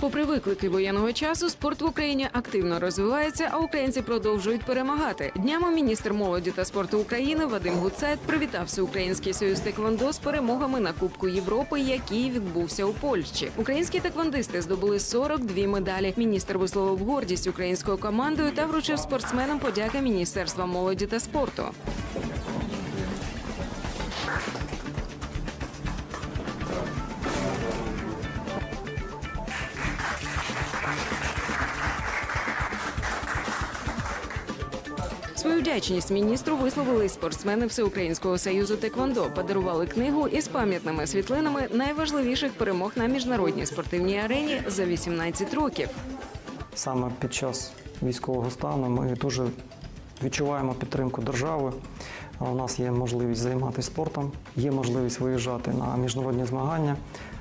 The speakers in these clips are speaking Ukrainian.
Попри виклики воєнного часу, спорт в Україні активно розвивається, а українці продовжують перемагати. Днями міністр молоді та спорту України Вадим Гуцайт привітав Всеукраїнський союз Теквондо з перемогами на Кубку Європи, який відбувся у Польщі. Українські теквондисти здобули 42 медалі. Міністр висловив гордість українською командою та вручив спортсменам подяки Міністерства молоді та спорту. Свою вдячність міністру висловили спортсмени Всеукраїнського союзу Теквондо. Подарували книгу із пам'ятними світлинами найважливіших перемог на міжнародній спортивній арені за 18 років. Саме під час військового стану ми дуже відчуваємо підтримку держави. У нас є можливість займатися спортом, є можливість виїжджати на міжнародні змагання,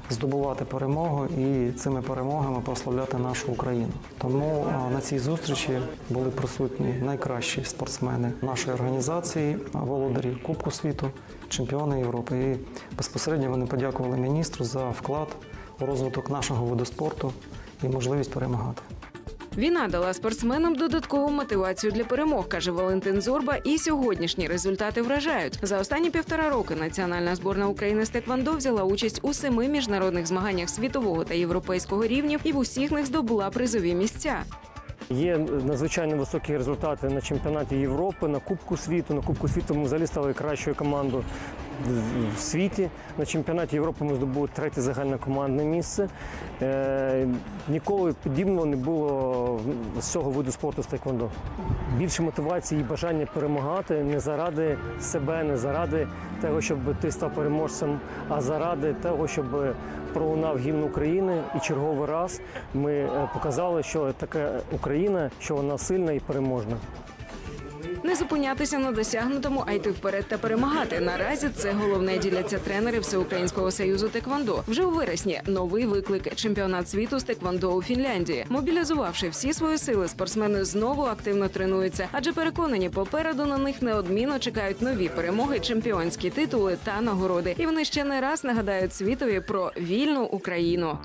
здобувати перемогу і цими перемогами прославляти нашу Україну. Тому на цій зустрічі були присутні найкращі спортсмени нашої організації, володарі Кубку світу, чемпіони Європи. І безпосередньо вони подякували міністру за вклад у розвиток нашого виду спорту і можливість перемагати. Війна дала спортсменам додаткову мотивацію для перемог, каже Валентин Зорба. І сьогоднішні результати вражають. За останні півтора роки національна зборна України з Теквондо взяла участь у семи міжнародних змаганнях світового та європейського рівнів і в усіх них здобула призові місця. Є надзвичайно високі результати на чемпіонаті Європи, на Кубку світу. На Кубку світу ми взагалі стали кращою командою в світі. На чемпіонаті Європи ми здобули третє загальнокомандне місце. Е, ніколи подібного не було з цього виду спорту з тайквондо. Більше мотивації і бажання перемагати не заради себе, не заради того, щоб ти став переможцем, а заради того, щоб пролунав гімн України. І черговий раз ми е, показали, що така Україна, що вона сильна і переможна. Не зупинятися на досягнутому, а йти вперед та перемагати. Наразі це головне діляться тренери Всеукраїнського союзу Теквондо. Вже у вересні новий виклик чемпіонат світу з Теквондо у Фінляндії. Мобілізувавши всі свої сили, спортсмени знову активно тренуються, адже переконані, попереду на них неодмінно чекають нові перемоги, чемпіонські титули та нагороди. І вони ще не раз нагадають світові про вільну Україну.